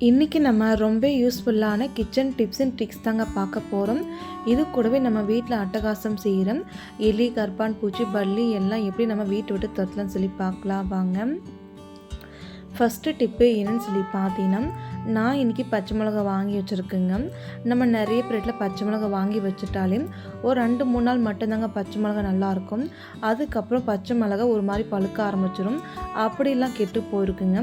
இன்றைக்கி நம்ம ரொம்ப யூஸ்ஃபுல்லான கிச்சன் டிப்ஸ் அண்ட் ட்ரிக்ஸ் தாங்க பார்க்க போகிறோம் இது கூடவே நம்ம வீட்டில் அட்டகாசம் செய்கிறோம் எலி கர்பான் பூச்சி பல்லி எல்லாம் எப்படி நம்ம வீட்டை விட்டு துரத்தலாம்னு சொல்லி பார்க்கலாம் வாங்க. ஃபஸ்ட்டு டிப்பு என்னன்னு சொல்லி பார்த்தீங்கன்னா நான் இன்றைக்கி பச்சை மிளகா வாங்கி வச்சுருக்கேங்க. நம்ம நிறைய பிளேட்டில் பச்சை மிளகா வாங்கி வச்சுட்டாலே ஒரு ரெண்டு மூணு நாள் மட்டும்தாங்க பச்சை மிளகா நல்லாயிருக்கும். அதுக்கப்புறம் பச்சை மிளகா ஒரு மாதிரி பழுக்க ஆரம்பிச்சிடும் அப்படிலாம் கெட்டு போயிருக்குங்க.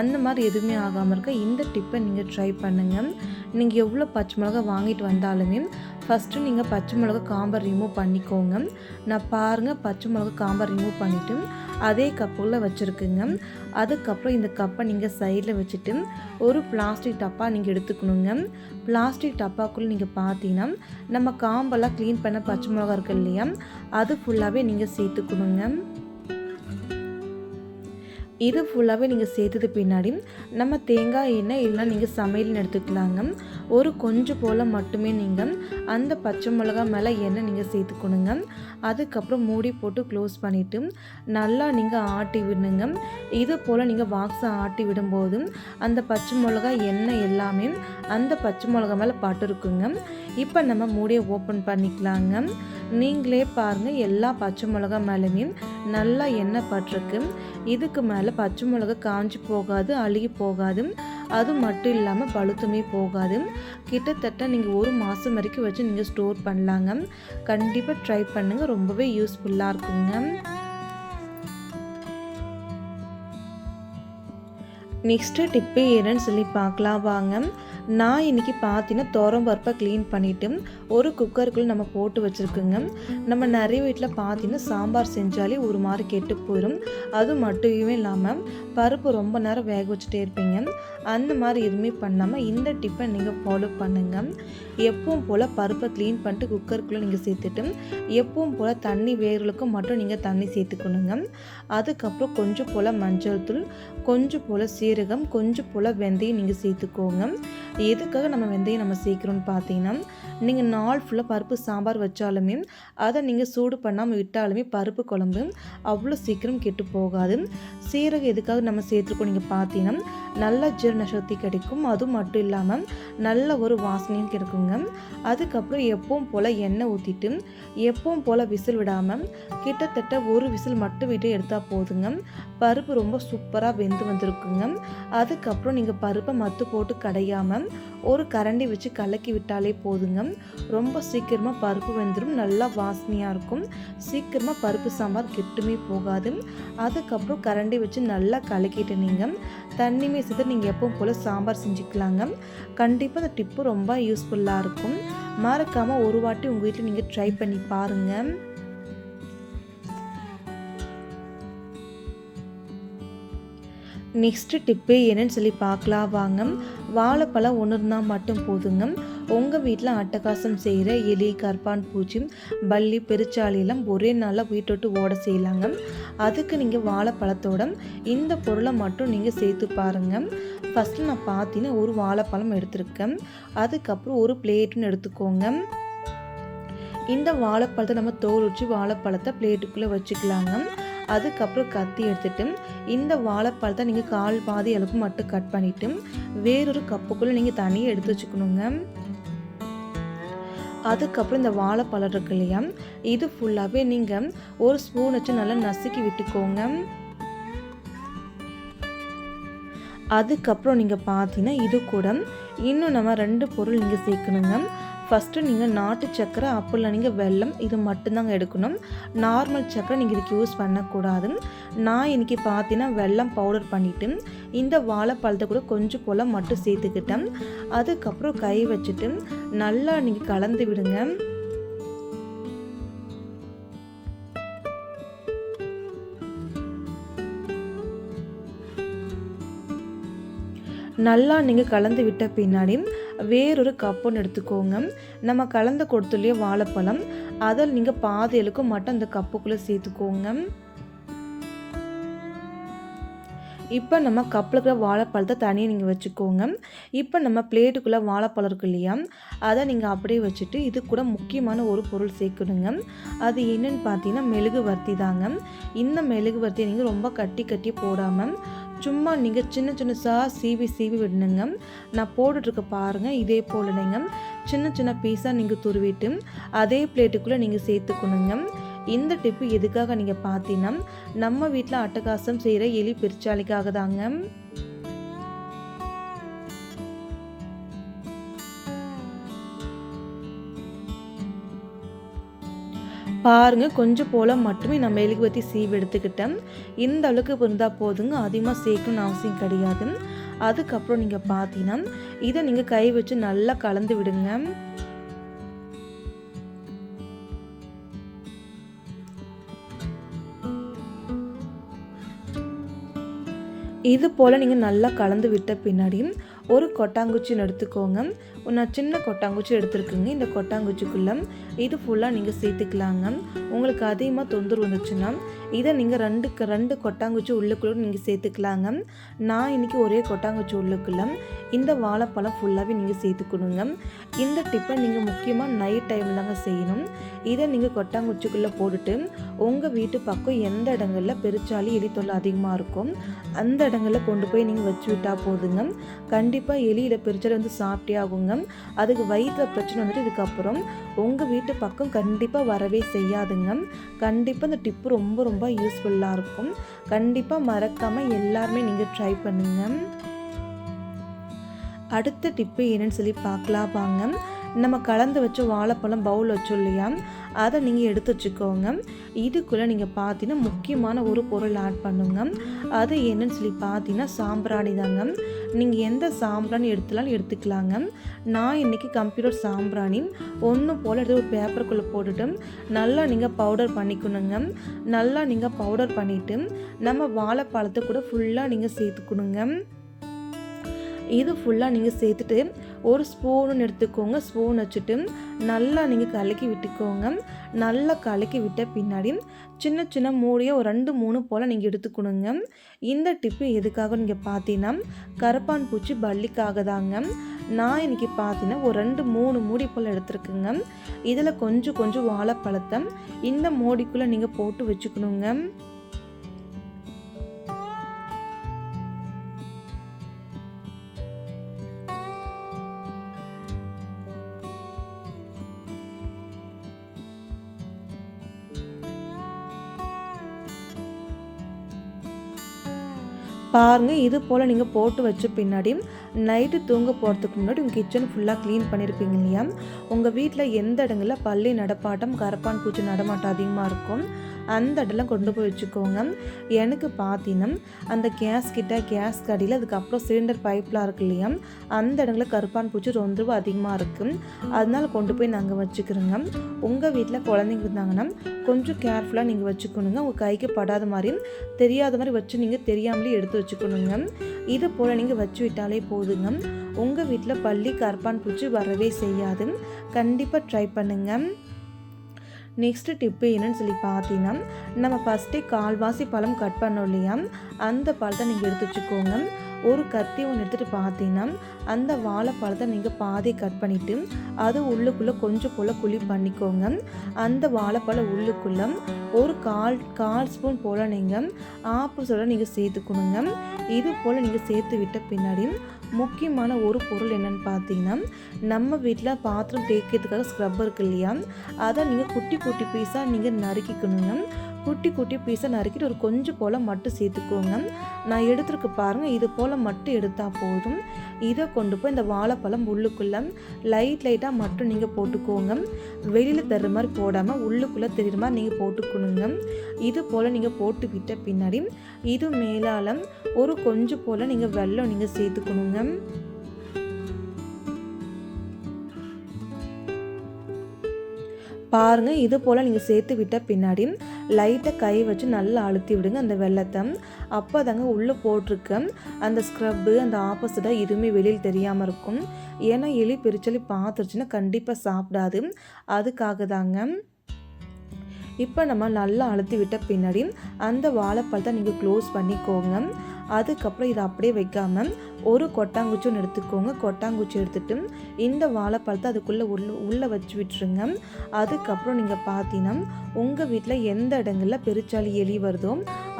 அந்த மாதிரி எதுவுமே ஆகாமல் இருக்க இந்த டிப்பை நீங்கள் ட்ரை பண்ணுங்கள் நீங்கள் எவ்வளோ பச்சை மிளகா வாங்கிட்டு வந்தாலுமே ஃபஸ்ட்டு நீங்கள் பச்சை மிளகா காம்பை ரிமூவ் பண்ணிக்கோங்க. நான் பாருங்கள் பச்சை மிளகா காம்பை ரிமூவ் பண்ணிவிட்டு அதே கப்பில் வச்சுருக்குங்க. அதுக்கப்புறம் இந்த கப்பை நீங்கள் சைடில் வச்சுட்டு ஒரு பிளாஸ்டிக் டப்பா நீங்கள் எடுத்துக்கணுங்க. பிளாஸ்டிக் டப்பாக்குள்ளே நீங்கள் பார்த்தீங்கன்னா நம்ம காம்பெல்லாம் க்ளீன் பண்ண பச்சை மிளகா இருக்குது இல்லையா அது ஃபுல்லாகவே நீங்கள் சேர்த்துக்கணுங்க. இது ஃபுல்லாகவே நீங்கள் சேர்த்தது பின்னாடி நம்ம தேங்காய் எண்ணெய் இல்லைனா நீங்கள் சமையல்னு எடுத்துக்கலாங்க. ஒரு கொஞ்சம் போல் மட்டுமே நீங்கள் அந்த பச்சை மிளகா மேலே எண்ணெய் நீங்கள் சேர்த்துக்கணுங்க. அதுக்கப்புறம் மூடி போட்டு க்ளோஸ் பண்ணிவிட்டு நல்லா நீங்கள் ஆட்டி விடணுங்க இது போல் நீங்கள் வாக்ஸை ஆட்டி விடும்போது அந்த பச்சை மிளகா எண்ணெய் எல்லாமே அந்த பச்சை மிளகா மேலே பட்டுருக்குங்க இப்போ நம்ம மூடியை ஓப்பன் பண்ணிக்கலாங்க. நீங்களே பாருங்கள் எல்லா பச்சை மிளகா மேலேயும் நல்லா எண்ணெய் பட்டிருக்கு. இதுக்கு மேலே பச்சை மிளகா காஞ்சி போகாது அழுகி போகாது. அது மட்டும் இல்லாமல் பழுத்துமே போகாது. கிட்டத்தட்ட நீங்கள் ஒரு மாதம் வரைக்கும் வச்சு நீங்கள் ஸ்டோர் பண்ணலாங்க. கண்டிப்பாக ட்ரை பண்ணுங்கள் ரொம்பவே யூஸ்ஃபுல்லாக இருக்குங்க. நெக்ஸ்ட்டு டிப்பு என்னன்னு சொல்லி பார்க்கலாம் வாங்க. நான் இன்றைக்கி பார்த்தீங்கன்னா தோரம் பருப்பை க்ளீன் பண்ணிவிட்டு ஒரு குக்கருக்குள்ளே நம்ம போட்டு வச்சுருக்குங்க. நம்ம நிறைய வீட்டில் பார்த்தீங்கன்னா சாம்பார் செஞ்சாலே ஒரு மாதிரி கெட்டு போயிடும் அது மட்டுமே இல்லாமல் பருப்பு ரொம்ப நேரம் வேக வச்சுட்டே இருப்பீங்க. அந்த மாதிரி எதுவுமே பண்ணாமல் இந்த டிப்பை நீங்கள் ஃபாலோ பண்ணுங்கள் எப்பவும் போல் பருப்பை க்ளீன் பண்ணிட்டு குக்கருக்குள்ளே நீங்கள் சேர்த்துட்டு எப்பவும் போல் தண்ணி வேர்களுக்கும் மட்டும் நீங்கள் தண்ணி சேர்த்துக்கணுங்க. அதுக்கப்புறம் கொஞ்சம் போல் மஞ்சள் தூள் கொஞ்சம் போல் சீரகம் கொஞ்சம் போல் வெந்தயம் நீங்கள் சேர்த்துக்கோங்க. எதுக்காக நம்ம வெந்தயம் நம்ம சேர்க்குறோம்னு பார்த்தீங்கன்னா நீங்கள் நாள் ஃபுல்லாக பருப்பு சாம்பார் வச்சாலுமே அதை நீங்கள் சூடு பண்ணாமல் விட்டாலுமே பருப்பு குழம்பு அவ்வளோ சீக்கிரம் கெட்டு போகாது. சீரகம் எதுக்காக நம்ம சேர்த்துருக்கோம் நீங்கள் பார்த்தீங்கன்னா நல்ல ஜீரண சக்தி கிடைக்கும். அதுவும் மட்டும் இல்லாமல் நல்ல ஒரு வாசனையும் கிடைக்குங்க. அதுக்கப்புறம் எப்பவும் போல் எண்ணெய் ஊற்றிட்டு எப்பவும் போல் விசில் விடாமல் கிட்டத்தட்ட ஒரு விசில் மட்டும் விட்டு எடுத்தால் போதுங்க. பருப்பு ரொம்ப சூப்பராக வெந்து வந்திருக்குங்க. அதுக்கப்புறம் நீங்கள் பருப்பை மத்து போட்டு கடையாமல் ஒரு கரண்டி வச்சு கலக்கி விட்டாலே போதுங்க. ரொம்ப சீக்கிரமாக பருப்பு வெந்துடும் நல்லா வாசனையாக இருக்கும். சீக்கிரமாக பருப்பு சாம்பார் கெட்டுமே போகாது. அதுக்கப்புறம் கரண்டி வச்சு நல்லா கலக்கிட்டு நீங்கள் தண்ணியுமே சேர்த்து நீங்கள் எப்பவும் போல் சாம்பார் செஞ்சுக்கலாங்க. கண்டிப்பாக அந்த டிப்பு ரொம்ப யூஸ்ஃபுல்லாக இருக்கும். மறக்காமல் ஒரு வாட்டி உங்கள் வீட்டில் நீங்கள் ட்ரை பண்ணி பாருங்கள் நெக்ஸ்ட்டு டிப்பு என்னன்னு சொல்லி பார்க்கலாம் வாங்க. வாழைப்பழம் ஒன்று இருந்தால் மட்டும் போதுங்க. உங்கள் வீட்டில் அட்டகாசம் செய்கிற எலி கற்பான் பூச்சி பள்ளி பெருச்சாலியெல்லாம் ஒரே நாளில் வீட்டோட்டு ஓட செய்யலாங்க. அதுக்கு நீங்கள் வாழைப்பழத்தோட இந்த பொருளை மட்டும் நீங்கள் சேர்த்து பாருங்கள் ஃபஸ்ட்டு நான் பார்த்தீங்கன்னா ஒரு வாழைப்பழம் எடுத்திருக்கேன். அதுக்கப்புறம் ஒரு பிளேட்டுன்னு எடுத்துக்கோங்க. இந்த வாழைப்பழத்தை நம்ம தோல் வச்சு வாழைப்பழத்தை பிளேட்டுக்குள்ளே வச்சுக்கலாங்க. அதுக்கப்புறம் கத்தி எடுத்துட்டு இந்த வாழைப்பழத்தை நீங்கள் கால் பாதி அளவுக்கு மட்டும் கட் பண்ணிவிட்டு வேறொரு கப்புக்குள்ளே நீங்கள் தனியாக எடுத்து வச்சுக்கணுங்க. அதுக்கப்புறம் இந்த வாழைப்பழம் இருக்கு இல்லையா இது ஃபுல்லாகவே நீங்கள் ஒரு ஸ்பூன் வச்சு நல்லா நசுக்கி விட்டுக்கோங்க. அதுக்கப்புறம் நீங்கள் பார்த்தீங்கன்னா இது கூட இன்னும் நம்ம ரெண்டு பொருள் நீங்கள் சேர்க்கணுங்க. ஃபஸ்ட்டு நீங்கள் நாட்டு சக்கரை அப்போல்லாம் நீங்கள் வெல்லம் இது மட்டும்தாங்க எடுக்கணும். நார்மல் சக்கரை நீங்கள் இதுக்கு யூஸ் பண்ணக்கூடாது. நான் இன்றைக்கி பார்த்தீங்கன்னா வெல்லம் பவுடர் பண்ணிவிட்டு இந்த வாழைப்பழத்தை கூட கொஞ்சம் போல் மட்டும் சேர்த்துக்கிட்டேன். அதுக்கப்புறம் கை வச்சுட்டு நல்லா நீங்கள் கலந்து விடுங்க. நல்லா நீங்கள் கலந்து விட்ட பின்னாடி வேறொரு கப்புன்னு எடுத்துக்கோங்க. நம்ம கலந்து கொடுத்துள்ளே வாழைப்பழம். அதில் நீங்கள் பாதி அளவுக்கு மட்டும் அந்த கப்புக்குள்ளே சேர்த்துக்கோங்க. இப்போ நம்ம கப்பில் இருக்கிற வாழைப்பழத்தை தனியாக நீங்கள் வச்சுக்கோங்க. இப்போ நம்ம பிளேட்டுக்குள்ளே வாழைப்பழம் இருக்கு இல்லையா? அதை நீங்கள் அப்படியே வச்சுட்டு இது கூட முக்கியமான ஒரு பொருள் சேர்க்கணுங்க. அது என்னென்னு பார்த்தீங்கன்னா மெழுகு வர்த்தி தாங்க. இந்த மெழுகு வர்த்தியை நீங்கள் ரொம்ப கட்டி கட்டி போடாமல் சும்மா நீங்கள் சின்ன சின்னசாக சீவி சீவி விடணுங்க. நான் போட்டுட்ருக்க பாருங்கள் இதே போல் நீங்கள் சின்ன சின்ன பீஸாக நீங்கள் துருவிட்டு அதே பிளேட்டுக்குள்ளே நீங்கள் சேர்த்துக்கணுங்க. இந்த டிப்பு எதுக்காக நீங்கள் பார்த்தீங்கன்னா நம்ம வீட்டில் அட்டகாசம் செய்கிற எலி பெருச்சாலிக்காக தாங்க. பாருங்க கொஞ்சம் போல் மட்டுமே நான் மெழுகுவத்தி சீவு எடுத்துக்கிட்டேன். இந்த அளவுக்கு இருந்தால் போதுங்க அதிகமாக சேர்க்கணும்னு அவசியம் கிடையாது. அதுக்கப்புறம் நீங்கள் பார்த்தீங்கன்னா இதை நீங்கள் கை வச்சு நல்லா கலந்து விடுங்க. இது போல் நீங்கள் நல்லா கலந்து விட்ட பின்னாடியும் ஒரு கொட்டாங்குச்சின்னு எடுத்துக்கோங்க. நான் சின்ன கொட்டாங்குச்சி எடுத்துருக்குங்க. இந்த கொட்டாங்குச்சிக்குள்ளே இது ஃபுல்லாக நீங்கள் சேர்த்துக்கலாங்க. உங்களுக்கு அதிகமாக தொந்தரவு வந்துச்சுன்னா இதை நீங்கள் ரெண்டு ரெண்டு கொட்டாங்குச்சி உள்ளுக்குள்ளே நீங்கள் சேர்த்துக்கலாங்க. நான் இன்றைக்கி ஒரே கொட்டாங்குச்சி உள்ளுக்குள்ள இந்த வாழைப்பழம் ஃபுல்லாகவே நீங்கள் சேர்த்துக்கணுங்க. இந்த டிப்பை நீங்கள் முக்கியமாக நைட் டைமில் தாங்க செய்யணும். இதை நீங்கள் கொட்டாங்குச்சிக்குள்ளே போட்டுட்டு உங்கள் வீட்டு பக்கம் எந்த இடங்களில் பெருச்சாலி எலி தொல்லை அதிகமாக இருக்கும் அந்த இடங்களில் கொண்டு போய் நீங்கள் வச்சு விட்டால் போதுங்க. கண்டிப்பாக எலியில் பெருச்சாலி வந்து சாப்பிட்டே ஆகுங்க. அதுக்கு வயிற்றில் பிரச்சனை வந்துட்டு இதுக்கப்புறம் உங்கள் வீட்டு பக்கம் கண்டிப்பாக வரவே செய்யாதுங்க. கண்டிப்பாக இந்த டிப்பு ரொம்ப ரொம்ப யூஸ்ஃபுல்லாக இருக்கும். கண்டிப்பாக மறக்காமல் எல்லாருமே நீங்கள் ட்ரை பண்ணுங்கள் அடுத்த டிப்பு என்னன்னு சொல்லி பார்க்கலாம் வாங்க. நம்ம கலந்து வச்ச வாழைப்பழம் பவுல் வச்சோம் இல்லையா? அதை நீங்கள் எடுத்து வச்சுக்கோங்க. இதுக்குள்ளே நீங்கள் பார்த்தீங்கன்னா முக்கியமான ஒரு பொருள் ஆட் பண்ணுங்க. அது என்னன்னு சொல்லி பார்த்தீங்கன்னா சாம்பிராணி தாங்க. நீங்கள் எந்த சாம்பிராணி எடுத்துலாலும் எடுத்துக்கலாங்க. நான் இன்றைக்கி கம்ப்யூட்டர் சாம்பிராணி. ஒன்று போல் எடுத்து ஒரு பேப்பருக்குள்ளே போட்டுட்டு நல்லா நீங்கள் பவுடர் பண்ணிக்கணுங்க. நல்லா நீங்கள் பவுடர் பண்ணிவிட்டு நம்ம வாழைப்பழத்தை கூட ஃபுல்லாக நீங்கள் சேர்த்துக்கணுங்க. இது ஃபுல்லாக நீங்கள் சேர்த்துட்டு ஒரு ஸ்பூன் எடுத்துக்கோங்க ஸ்பூன் வச்சுட்டு நல்லா நீங்கள் கலக்கி விட்டுக்கோங்க. நல்லா கலக்கி விட்ட பின்னாடி சின்ன சின்ன மூடியை ஒரு ரெண்டு மூணு போல் நீங்கள் எடுத்துக்கணுங்க. இந்த டிப்பு எதுக்காக நீங்கள் பார்த்தீங்கன்னா கரப்பான் பூச்சி பள்ளிக்காக தாங்க. நான் இன்றைக்கி பார்த்தீங்கன்னா ஒரு ரெண்டு மூணு மூடி போல் எடுத்துருக்குங்க. இதில் கொஞ்சம் கொஞ்சம் வாழைப்பழத்தை இந்த மூடிக்குள்ளே நீங்கள் போட்டு வச்சுக்கணுங்க. பாருங்கள் இது போல் நீங்கள் போட்டு வச்ச பின்னாடி நைட்டு தூங்க போகிறதுக்கு முன்னாடி உங்கள் கிச்சன் ஃபுல்லாக க்ளீன் பண்ணியிருப்பீங்க இல்லையா? உங்கள் வீட்டில் எந்த இடங்களில் பள்ளி நடப்பாட்டம் கரப்பான் பூச்சி நடமாட்டம் அதிகமாக இருக்கும்? அந்த இடம்லாம் கொண்டு போய் வச்சுக்கோங்க. எனக்கு பார்த்தீங்கன்னா அந்த கேஸ் கிட்ட கேஸ் கடியில் அதுக்கப்புறம் சிலிண்டர் பைப்லாம் இருக்கு இல்லையா? அந்த இடங்களில் கருப்பான் பூச்சி ரொம்ப அதிகமாக இருக்குது அதனால கொண்டு போய் நாங்கள் வச்சுக்கிறோங்க. உங்கள் வீட்டில் குழந்தைங்க இருந்தாங்கன்னா கொஞ்சம் கேர்ஃபுல்லாக நீங்கள் வச்சுக்கணுங்க. உங்கள் கைக்கு படாத மாதிரி தெரியாத மாதிரி வச்சு நீங்கள் தெரியாமலே எடுத்து வச்சுக்கணுங்க. இது போல் நீங்கள் வச்சு விட்டாலே போதுங்க. உங்கள் வீட்டில் பள்ளி கருப்பான் பூச்சி வரவே செய்யாது. கண்டிப்பாக ட்ரை பண்ணுங்கள் நெக்ஸ்ட்டு டிப்பு என்னன்னு சொல்லி பார்த்தீங்கன்னா நம்ம ஃபஸ்ட்டே கால்வாசி பழம் கட் பண்ணோம் இல்லையா? அந்த பழத்தை நீங்கள் எடுத்து வச்சுக்கோங்க. ஒரு கத்தி ஒன்று எடுத்துகிட்டு பார்த்தீங்கன்னா அந்த வாழைப்பழத்தை நீங்கள் பாதி கட் பண்ணிவிட்டு அது உள்ளுக்குள்ளே கொஞ்சம் போல் குழி பண்ணிக்கோங்க. அந்த வாழைப்பழம் உள்ளுக்குள்ளே ஒரு கால் கால் ஸ்பூன் போல் நீங்கள் ஆப்பு சொல்ல நீங்கள் சேர்த்துக்கணுங்க. இது போல் நீங்கள் சேர்த்து விட்ட பின்னாடி முக்கியமான ஒரு பொருள் என்னென்னு பார்த்தீங்கன்னா நம்ம வீட்டில் பாத்திரம் தேய்க்கிறதுக்காக ஸ்க்ரப் இருக்கு இல்லையா? அதை நீங்கள் குட்டி குட்டி பீஸாக நீங்கள் நறுக்கிக்கணுங்க. குட்டி குட்டி பீஸை நறுக்கிட்டு ஒரு கொஞ்சம் போல் மட்டும் சேர்த்துக்கோங்க. நான் எடுத்துருக்கு பாருங்கள் இது போல் மட்டும் எடுத்தால் போதும். இதை கொண்டு போய் இந்த வாழைப்பழம் உள்ளுக்குள்ளே லைட் லைட்டாக மட்டும் நீங்கள் போட்டுக்கோங்க. வெளியில் தர்ற மாதிரி போடாமல் உள்ளுக்குள்ளே தெரியுற மாதிரி நீங்கள் போட்டுக்கணுங்க. இது போல் நீங்கள் போட்டு விட்ட பின்னாடி இது மேலால் ஒரு கொஞ்சம் போல் நீங்கள் வெள்ளம் நீங்கள் சேர்த்துக்கணுங்க. பாருங்கள் இது போல் நீங்கள் சேர்த்து விட்ட பின்னாடி லைட்டாக கை வச்சு நல்லா அழுத்தி விடுங்க அந்த வெள்ளத்தை. அப்போ தாங்க உள்ளே போட்டிருக்க. அந்த ஸ்க்ரப்பு அந்த ஆப்போசிட்டாக எதுவுமே வெளியில் தெரியாமல் இருக்கும். ஏன்னா எலி பிரிச்சலி பார்த்துருச்சுன்னா கண்டிப்பாக சாப்பிடாது. அதுக்காக தாங்க இப்போ நம்ம நல்லா அழுத்தி விட்ட பின்னாடி அந்த வாழைப்பழத்தை நீங்கள் க்ளோஸ் பண்ணிக்கோங்க. அதுக்கப்புறம் இதை அப்படியே வைக்காமல் ஒரு கொட்டாங்குச்சி ஒன்று எடுத்துக்கோங்க. கொட்டாங்குச்சி எடுத்துட்டு இந்த வாழைப்பழத்தை அதுக்குள்ளே உள்ள உள்ளே வச்சு விட்டுருங்க. அதுக்கப்புறம் நீங்கள் பார்த்தீங்கன்னா உங்கள் வீட்டில் எந்த இடங்களில் பெருச்சாளி எலி வருதோ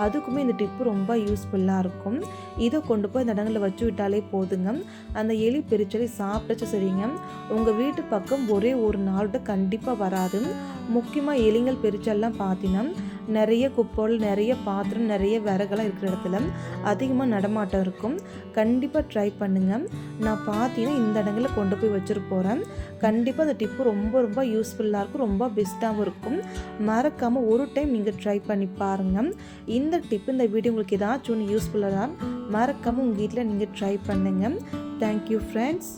அதுக்குமே இந்த டிப்பு ரொம்ப யூஸ்ஃபுல்லாக இருக்கும். இதை கொண்டு போய் இந்த இடங்களில் வச்சு விட்டாலே போதுங்க. அந்த எலி பெருச்சாளி சாப்பிட்டுச்சு சரிங்க. உங்கள் வீட்டு பக்கம் ஒரே ஒரு நாள்கிட்ட கண்டிப்பாக வராது. முக்கியமாக எலிங்கள் பெருச்சாலாம் பார்த்தீங்கன்னா நிறைய குப்போல் நிறைய பாத்திரம் நிறைய விறகெல்லாம் இருக்கிற இடத்துல அதிகமாக நடமாட்டம் இருக்கும். கண்டிப்பாக ட்ரை பண்ணுங்கள் நான் பார்த்தீங்கன்னா இந்த இடங்களில் கொண்டு போய் வச்சுட்டு போகிறேன் கண்டிப்பாக அந்த டிப்பு ரொம்ப ரொம்ப யூஸ்ஃபுல்லாக இருக்கும். ரொம்ப பெஸ்ட்டாகவும் இருக்கும். மறக்காமல் ஒரு டைம் நீங்கள் ட்ரை பண்ணி பாருங்கள் இந்த டிப் இந்த வீடியோ உங்களுக்கு ஏதாச்சும் ஒன்று யூஸ்ஃபுல்லாக தான் மறக்காமல் உங்கள் வீட்டில் நீங்கள் ட்ரை பண்ணுங்கள் தேங்க்யூ ஃப்ரெண்ட்ஸ்